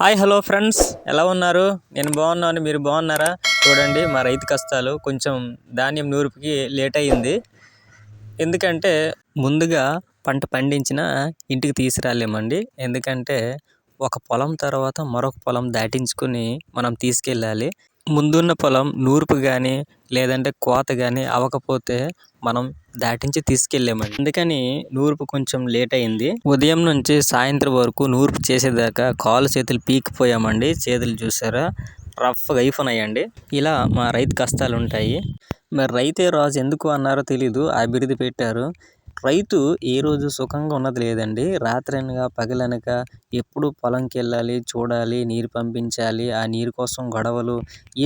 Hi hello friends. ఎలా ఉన్నారు? నేను బాగున్నాను. మీరు బాగున్నారా? చూడండి మా రైతు కష్టాలు కొంచెం ధాన్యం నూర్పుకి లేట్ అయ్యింది ఎందుకంటే ముందుగా పంట పండించిన ఇంటికి తీసుకురాలేమండి. ఎందుకంటే ఒక పొలం తర్వాత మరొక పొలం దాటించుకుని మనం తీసుకెళ్ళాలి. ముందున్న పొలం నూర్పు కానీ లేదంటే కోత కానీ అవ్వకపోతే మనం దాటించి తీసుకెళ్ళామండి అందుకని నూర్పు కొంచెం లేట్ అయింది. ఉదయం నుంచి సాయంత్రం వరకు నూర్పు చేసేదాకా కాలు చేతులు పీకిపోయామండి. చేతులు చూసారా? రఫ్గా అయిపోయినాయండి. ఇలా మా రైతు కష్టాలు ఉంటాయి మరి రైతే రాజు ఎందుకు అన్నారో తెలీదు. అభివృద్ధి పెట్టారు. రైతు ఏ రోజు సుఖంగా ఉన్నది లేదండి. రాత్రి అనగా పగలనక ఎప్పుడు పొలంకి వెళ్ళాలి చూడాలి నీరు పంపించాలి ఆ నీరు కోసం గొడవలు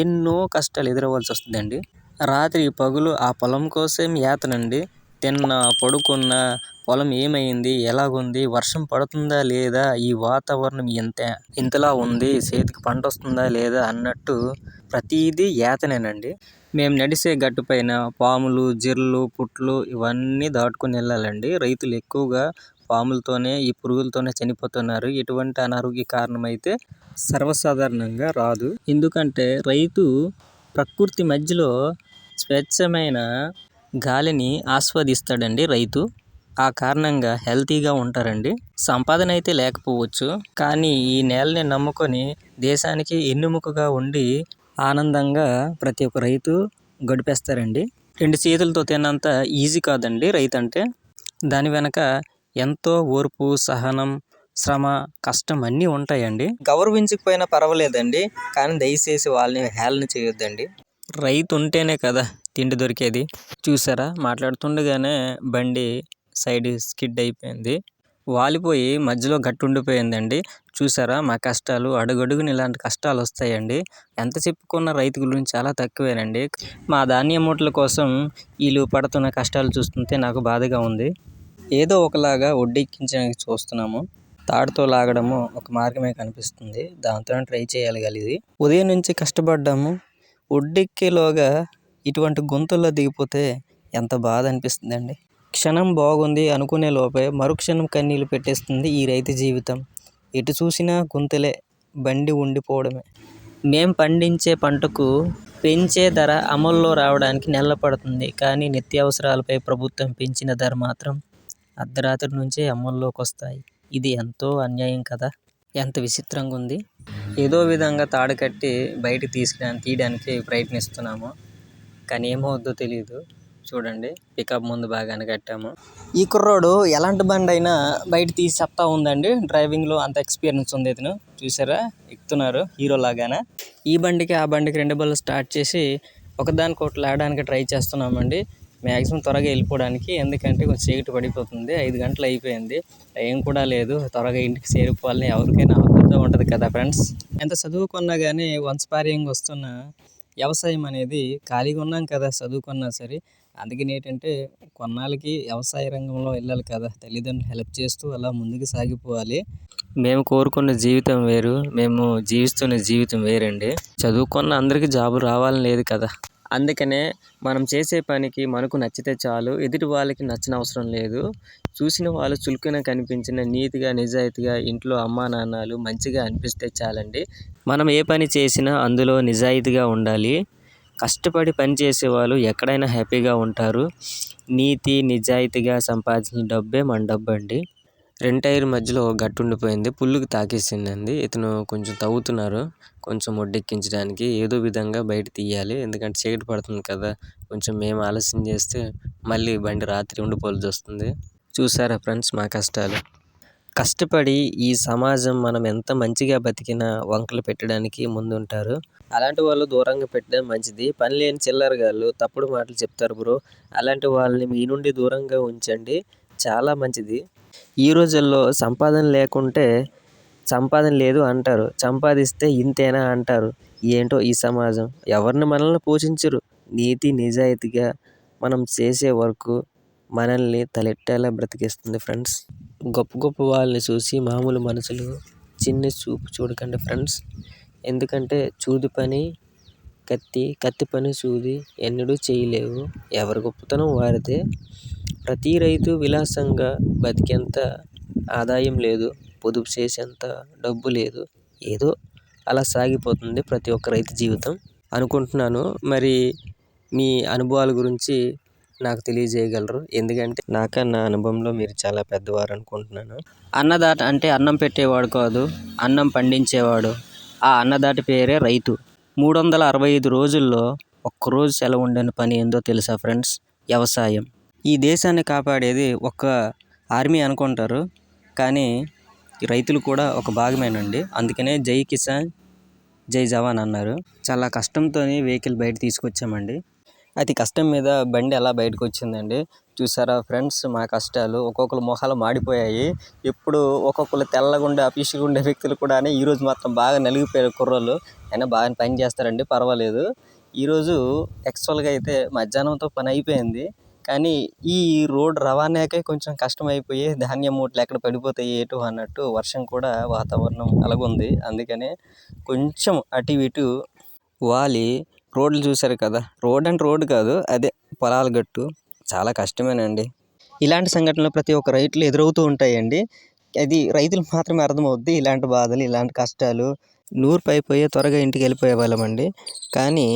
ఎన్నో కష్టాలు ఎదురవ్వాల్సి వస్తుందండి. రాత్రి పగులు ఆ పొలం కోసం యాతనండి. తిన్న పడుకున్న పొలం ఏమైంది? ఎలాగుంది? వర్షం పడుతుందా లేదా? ఈ వాతావరణం ఇంత ఇంతలా ఉంది? చేతికి పంట వస్తుందా లేదా? అన్నట్టు ప్రతిదీ యాతనేనండి. మేము నడిసే గట్టు పైన పాములు జిర్లు పుట్లు ఇవన్నీ దాటుకొని వెళ్ళాలండి. రైతులు ఎక్కువగా పాములతోనే ఈ పురుగులతోనే చనిపోతున్నారు. ఎటువంటి అనారోగ్య కారణం అయితే సర్వసాధారణంగా రాదు. ఎందుకంటే రైతు ప్రకృతి మధ్యలో స్వచ్ఛమైన గాలిని ఆస్వాదిస్తాడండి రైతు. ఆ కారణంగా హెల్తీగా ఉంటారండి. సంపాదన అయితే లేకపోవచ్చు. కానీ ఈ నేలని నమ్ముకొని దేశానికి ఎన్నుముకగా ఉండి ఆనందంగా ప్రతి ఒక్క రైతు గడిపేస్తారండి. రెండు చేతులతో తిన్నంత ఈజీ కాదండి రైతు అంటే దాని వెనక ఎంతో ఓర్పు సహనం శ్రమ కష్టం అన్నీ ఉంటాయండి. గౌరవించకపోయినా పర్వాలేదండి. కానీ దయచేసి వాళ్ళని హేళన చేయొద్దండి. రైతు ఉంటేనే కదా తిండి దొరికేది. చూసారా? మాట్లాడుతుండగానే బండి సైడ్ స్కిడ్ అయిపోయింది. వాలిపోయి మధ్యలో గట్టు ఉండిపోయిందండి చూసారా మా కష్టాలు? అడుగడుగుని ఇలాంటి కష్టాలు వస్తాయండి. ఎంత చెప్పుకున్న రైతు గురించి చాలా తక్కువేనండి. మా ధాన్యం మూటల కోసం వీళ్ళు పడుతున్న కష్టాలు చూస్తుంటే నాకు బాధగా ఉంది. ఏదో ఒకలాగా వడ్డెక్కించడానికి చూస్తున్నాము. తాడుతో లాగడము ఒక మార్గమే కనిపిస్తుంది. దాంతో ట్రై చేయగలిగేది ఉదయం నుంచి కష్టపడ్డాము. ఒడ్డెక్కేలోగా ఇటువంటి గుంతల్లో దిగిపోతే ఎంత బాధ అనిపిస్తుందండి. క్షణం బాగుంది అనుకునే లోపే మరుక్షణం కన్నీళ్ళు పెట్టేస్తుంది ఈ రైతు జీవితం. ఎటు చూసినా గుంతలే బండి ఉండిపోవడమే. మేం పండించే పంటకు పెంచే ధర అమల్లో రావడానికి నెల పడుతుంది. కానీ నిత్యావసరాలపై ప్రభుత్వం పెంచిన ధర మాత్రం అర్ధరాత్రి నుంచే అమల్లోకి వస్తాయి ఇది ఎంతో అన్యాయం కదా? ఎంత విచిత్రంగా ఉంది. ఏదో విధంగా తాడు కట్టి బయటకు తీసుకుని తీయడానికి ప్రయత్నిస్తున్నాము. కానీ ఏమవుద్దో తెలియదు చూడండి. పికప్ ముందు బాగానే కట్టాము. ఈ కుర్రోడు ఎలాంటి బండి అయినా బయట తీసి చెప్తా ఉందండి. డ్రైవింగ్లో అంత ఎక్స్పీరియన్స్ ఉంది ఇతను. చూసారా? ఎక్కుతున్నారు. హీరో లాగానే. ఈ బండికి ఆ బండికి రెండు బళ్ళు స్టార్ట్ చేసి ఒకదానికి ఒకటి లాడడానికి ట్రై చేస్తున్నామండి. మ్యాక్సిమం త్వరగా వెళ్ళిపోవడానికి. ఎందుకంటే కొంచెం చీకటి పడిపోతుంది. ఐదు గంటలు అయిపోయింది. టైం కూడా లేదు. త్వరగా ఇంటికి చేరిపోవాలని ఎవరికైనా ఆకలితో ఉంటుంది కదా ఫ్రెండ్స్ ఎంత చదువుకున్నా కానీ వంశపార్యంగా వస్తున్న వ్యవసాయం అనేది ఖాళీగా ఉన్నాం కదా చదువుకున్నా సరే అందుకని ఏంటంటే కొన్నాళ్ళకి వ్యవసాయ రంగంలో వెళ్ళాలి కదా తల్లిదండ్రులు హెల్ప్ చేస్తూ అలా ముందుకు సాగిపోవాలి. మేము కోరుకున్న జీవితం వేరు మేము జీవిస్తున్న జీవితం వేరండి. చదువుకున్న అందరికీ జాబు రావాలని లేదు కదా. అందుకనే మనం చేసే పనికి మనకు నచ్చితే చాలు ఎదుటి వాళ్ళకి నచ్చిన అవసరం లేదు. చూసిన వాళ్ళు చులుకున కనిపించిన నీతిగా నిజాయితీగా ఇంట్లో అమ్మా నాన్నలు మంచిగా అనిపిస్తే చాలండి. మనం ఏ పని చేసినా అందులో నిజాయితీగా ఉండాలి. కష్టపడి పని చేసేవాళ్ళు ఎక్కడైనా హ్యాపీగా ఉంటారు. నీతి నిజాయితీగా సంపాదించిన డబ్బే మన డబ్బు అండి రెండు టైర్ మధ్యలో గట్టు ఉండిపోయింది. పుల్లుకి తాకేసిందండి. ఇతను కొంచెం తవ్వుతున్నారు. కొంచెం ఒడ్డెక్కించడానికి ఏదో విధంగా బయట తీయాలి. ఎందుకంటే చీకటి పడుతుంది కదా. కొంచెం మేము ఆలస్యం చేస్తే మళ్ళీ బండి రాత్రి ఉండిపోవాల్సి వస్తుంది. చూసారా ఫ్రెండ్స్ మా కష్టాలు? కష్టపడి ఈ సమాజం మనం ఎంత మంచిగా బతికినా వంకలు పెట్టడానికి ముందుంటారు. అలాంటి వాళ్ళు దూరంగా పెట్టడం మంచిది. పని లేని చిల్లరగాళ్ళు తప్పుడు మాటలు చెప్తారు బ్రో. అలాంటి వాళ్ళని మీ నుండి దూరంగా ఉంచండి. చాలా మంచిది. ఈ రోజుల్లో సంపాదన లేకుంటే సంపాదన లేదు అంటారు. సంపాదిస్తే ఇంతేనా అంటారు. ఏంటో ఈ సమాజం. ఎవరిని మనల్ని పోషించరు. నీతి నిజాయితీగా మనం చేసే వర్క్ మనల్ని తలెట్టేలా బ్రతికిస్తుంది ఫ్రెండ్స్. గొప్ప గొప్ప వాళ్ళని చూసి మామూలు మనుషులు చిన్న చూపు చూడకండి ఫ్రెండ్స్. ఎందుకంటే చూది పని కత్తి కత్తి పని సూది ఎన్నడూ చేయలేవు. ఎవరి గొప్పతనం వారిదే. ప్రతి రైతు విలాసంగా బతికేంత ఆదాయం లేదు పొదుపు చేసేంత డబ్బు లేదు. ఏదో అలా సాగిపోతుంది ప్రతి ఒక్క రైతు జీవితం. అనుకుంటున్నాను. మరి మీ అనుభవాల గురించి నాకు తెలియజేయగలరు. ఎందుకంటే నాకన్నా అనుభవంలో మీరు చాలా పెద్దవారు అనుకుంటున్నాను. అన్నదాత అంటే అన్నం పెట్టేవాడు కాదు అన్నం పండించేవాడు. ఆ అన్నదాట పేరే రైతు. మూడు వందల అరవై ఐదు రోజుల్లో ఒక్కరోజు సెలవు ఉండని పని ఏందో తెలుసా ఫ్రెండ్స్? వ్యవసాయం. ఈ దేశాన్ని కాపాడేది ఒక ఆర్మీ అనుకుంటారు. కానీ రైతులు కూడా ఒక భాగమేనండి. అందుకనే జై కిసాన్ జై జవాన్ అన్నారు. చాలా కష్టంతో వెహికల్ బయట తీసుకొచ్చామండి. అతి కష్టం మీద బండి ఎలా బయటకు వచ్చిందండి చూసారా ఫ్రెండ్స్ మా కష్టాలు. ఒక్కొక్కరు మొహాలు మాడిపోయాయి. ఇప్పుడు ఒక్కొక్కరు తెల్లగుండే అఫీషియల్గా ఉండే వ్యక్తులు కూడా ఈరోజు మాత్రం బాగా నలిగిపోయారు కుర్రోళ్ళు. అయినా బాగా పని చేస్తారండి పర్వాలేదు. ఈరోజు యాక్చువల్గా అయితే మధ్యాహ్నంతో పని అయిపోయింది. కానీ ఈ రోడ్ రవాణాకే కొంచెం కష్టమైపోయి ధాన్యం మూటలు ఎక్కడ పడిపోతాయి ఏటు అన్నట్టు వర్షం కూడా వాతావరణం అలాగుంది. అందుకనే కొంచెం అటు ఇటు వాలి రోడ్లు చూశారు కదా. రోడ్ అంటే రోడ్ కాదు అదే పొలాల గట్టు. చాలా కష్టమేనండి. ఇలాంటి సంఘటనలు ప్రతి ఒక్క రైతులు ఎదురవుతూ ఉంటాయండి. అది రైతులు మాత్రమే అర్థమవుద్ది ఇలాంటి బాధలు ఇలాంటి కష్టాలు. నూరు పైపోయే త్వరగా ఇంటికి వెళ్ళిపోయే వాళ్ళమండి కానీ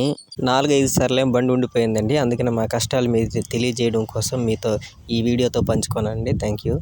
నాలుగైదు సార్లే బండి ఉండిపోయిందండి. అందుకని మా కష్టాలు మీరు తెలియజేయడం కోసం మీతో ఈ వీడియోతో పంచుకోనండి థ్యాంక్ యూ.